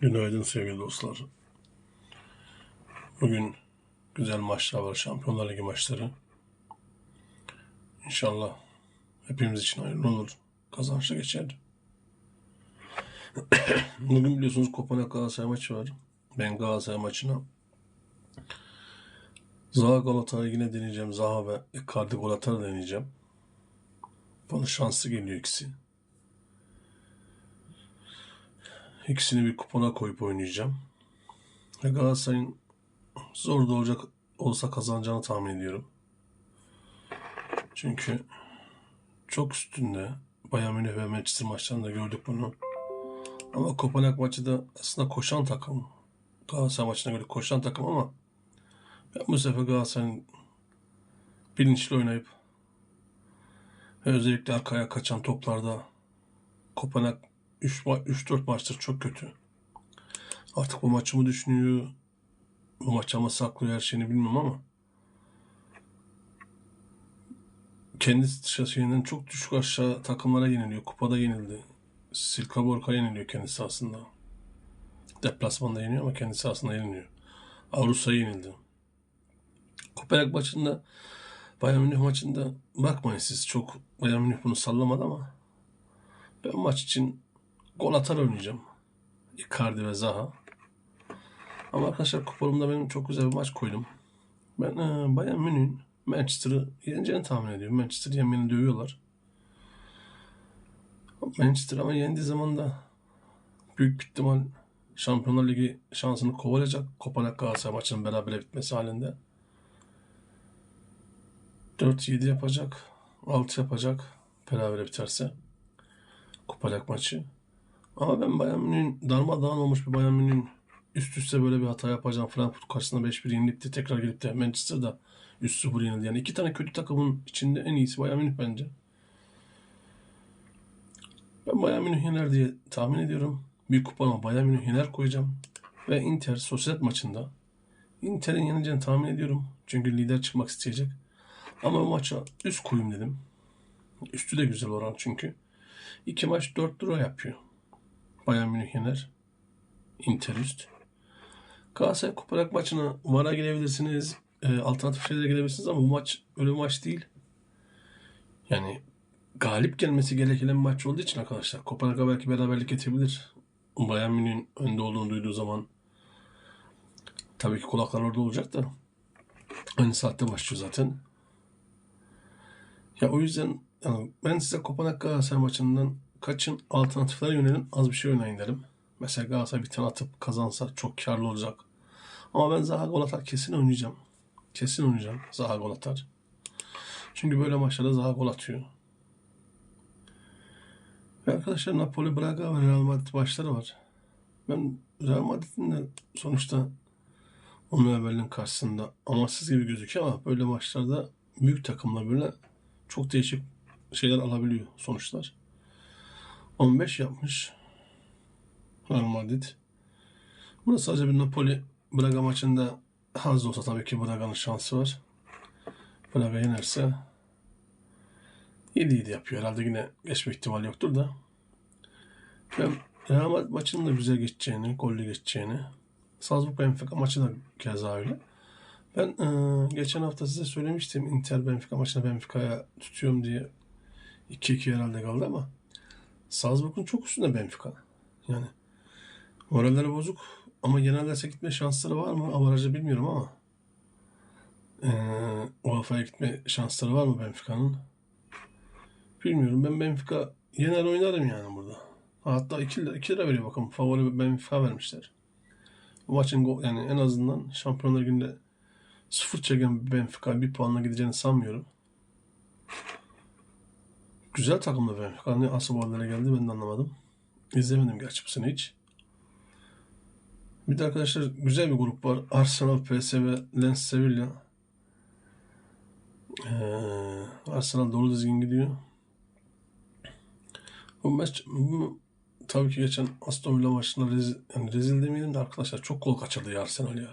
Günaydın sevgili dostlar. Bugün güzel maçlar var. Şampiyonlar Ligi maçları. İnşallah hepimiz için hayırlı olur. Kazançlı geçer. Bugün biliyorsunuz Kopenhag Galatasaray maçı var. Ben Galatasaray maçına Zaha Galata'yı yine deneyeceğim. Zaha ve Icardi gol atar deneyeceğim. Bana şanslı geliyor ikisi. İkisini bir kupona koyup oynayacağım. Ve Galatasaray'ın zor da olacak olsa kazanacağını tahmin ediyorum. Çünkü çok üstünde. Bayern Münih ve Manchester maçlarında gördük bunu. Ama Kopenhag maçı da aslında koşan takım. Galatasaray maçına göre koşan takım ama ben bu sefer Galatasaray'ın bilinçli oynayıp özellikle arkaya kaçan toplarda Kopenhag 3-4 maçtır çok kötü. Artık bu maçı mı düşünüyor? Bu maça mı saklıyor her şeyini bilmiyorum ama kendi şeyinden çok düşük aşağı takımlara yeniliyor. Kupada yenildi. Silkeborg'a yeniliyor kendisi aslında. Deplasmanda yeniyor ama kendisi aslında yeniliyor. Avrupa'ya yenildi. Kopenhag maçında Bayern Münih maçında bakmayın siz çok Bayern Münih bunu sallamadı ama ben maç için gol atar oynayacağım. Icardi ve Zaha. Ama arkadaşlar kupalımda benim çok güzel bir maç koydum. Ben e, Bayern Münih'in Manchester'ı yeneceğini tahmin ediyorum. Manchester yenmeni dövüyorlar. Manchester ama yendiği zaman da büyük ihtimal Şampiyonlar Ligi şansını kovalayacak. Kopenhag Galatasaray maçının berabere bitmesi halinde. 4-7 yapacak. 6 yapacak. Berabere biterse. Kopenhag maçı. Ama ben Bayern Münih'in darmadağın olmuş bir Bayern Münih'in üst üste böyle bir hata yapacağım. Frankfurt karşısında 5-1 yenilip de tekrar gelip de Manchester'da üst 0 yenildi. Yani iki tane kötü takımın içinde en iyisi Bayern Münih bence. Ben Bayern Münih yener diye tahmin ediyorum. Bir kupama Bayern Münih yener koyacağım. Ve Inter Sociedad maçında Inter'in yeneceğini tahmin ediyorum. Çünkü lider çıkmak isteyecek. Ama maça üst koyayım dedim. Üstü de güzel oran çünkü. İki maç 4 lira yapıyor. Bayern Münih yener. Inter üst. Galatasaray Kuparak maçına vara girebilirsiniz. E, alternatif şeylere girebilirsiniz ama bu maç öyle maç değil. Yani galip gelmesi gereken maç olduğu için arkadaşlar Kopenhag'a belki beraberlik getirebilir. Bayern Münih'in önde olduğunu duyduğu zaman tabii ki kulaklar orada olacak da aynı saatte başlıyor zaten. Ya o yüzden yani ben size Kopenhag Galatasaray maçından kaçın alternatiflere yönelin az bir şey oynayın derim. Mesela Galatasaray bir tane atıp kazansa çok karlı olacak. Ama ben Zaha gol atar kesin oynayacağım. Kesin oynayacağım. Zaha gol atar. Çünkü böyle maçlarda Zaha gol atıyor. Ve arkadaşlar Napoli, Braga ve Real Madrid maçları var. Ben Real Madrid'in de sonuçta onun evvelinin karşısında amaçsız gibi gözüküyor ama böyle maçlarda büyük takımla böyle çok değişik şeyler alabiliyor sonuçlar. 15 yapmış Real Madrid. Burası sadece bir Napoli Braga maçında az da olsa tabii ki Braga'nın şansı var. Braga yenerse 7-7 yapıyor. Herhalde yine geçme ihtimali yoktur da. Ben Real Madrid maçının da güzel geçeceğini, gollü geçeceğini. Salzburg Benfica maçı da keza öyle. Ben e, geçen hafta size söylemiştim Inter Benfica maçına Benfica'ya tutuyorum diye 2-2 herhalde kaldı ama Salzburg'un çok üstünde Benfica. Yani moralleri bozuk ama genelde gitme şansları var mı? Avarajı bilmiyorum ama e, UEFA'ya gitme şansları var mı Benfica'nın? Bilmiyorum. Ben Benfica yener oynarım yani burada. Hatta 2 lira, 2 lira veriyor bakın. Favori Benfica vermişler. Bu maçın yani en azından Şampiyonlar Ligi'nde sıfır çeken Benfica bir puanla gideceğini sanmıyorum. Güzel takımda Benfica. Ne asıl hallere geldi ben de anlamadım. İzlemedim gerçi bu sene hiç. Bir de arkadaşlar güzel bir grup var. Arsenal, PSV, Lens, Sevilla. Ee, Arsenal dolu dizgin gidiyor. Bu maç bu, tabii ki geçen Aston Villa maçında rezil, yani rezil demeyelim de arkadaşlar çok gol kaçırdı ya Arsenal ya.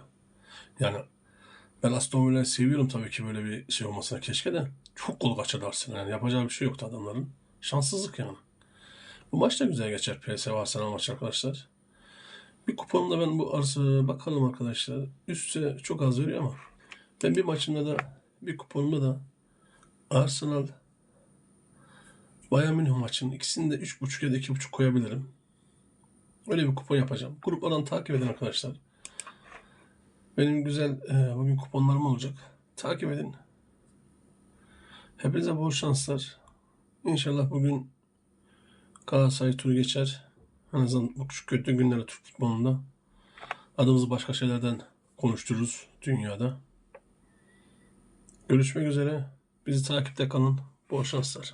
Yani ben Aston Villa'yı seviyorum tabii ki böyle bir şey olmasına keşke de. Çok gol kaçırdı. Yani yapacağı bir şey yoktu adamların. Şanssızlık yani. Bu maç da güzel geçer PSV Arsenal maçı arkadaşlar. Bir kuponumda ben bu arası bakalım arkadaşlar. Üste çok az veriyor ama ben bir maçımda da bir kuponumda da Arsenal Bayern Münih maçının ikisini de 3.5 ya da 2.5 koyabilirim. Öyle bir kupon yapacağım. Gruplardan takip edin arkadaşlar. Benim güzel e, bugün kuponlarım olacak. Takip edin. Hepinize bol şanslar. İnşallah bugün Galatasaray turu geçer. En azından bu kötü günlerde Türk futbolunda adımızı başka şeylerden konuştururuz dünyada. Görüşmek üzere. Bizi takipte kalın. Bol şanslar.